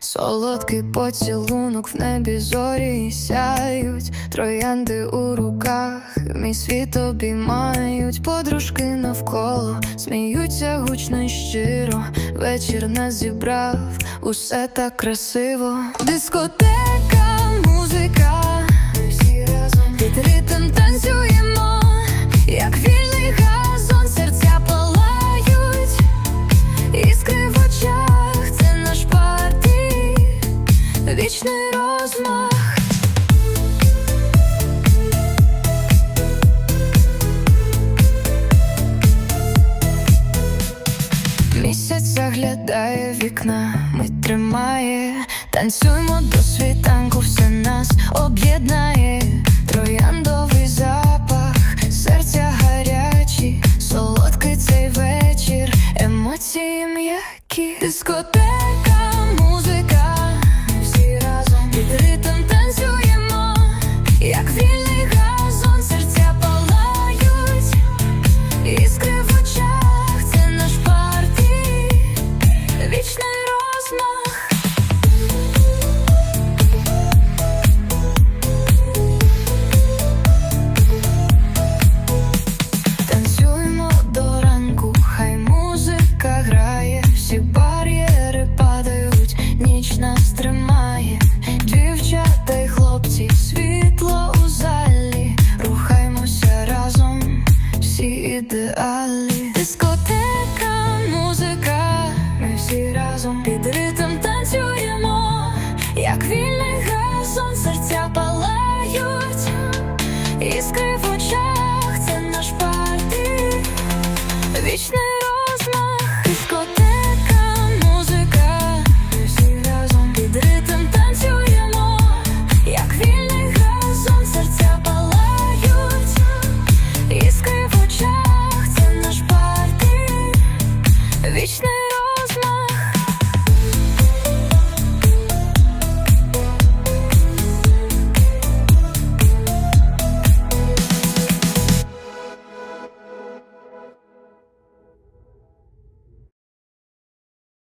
Солодкий поцілунок в небі зорі сяють, троянди у руках, мій світ обіймають, подружки навколо, сміються гучно й щиро, вечір нас зібрав, усе так красиво. Дискотека, музика, Місяць заглядає вікна, ми тримає, танцюємо до світанку, все нас об'єднає, трояндовий запах, серця гарячі, солодкий цей вечір, емоції м'які, дискотека. ідеалі Дискотека, музика, ми всі разом під ритм танцюємо, як вільний газон серця.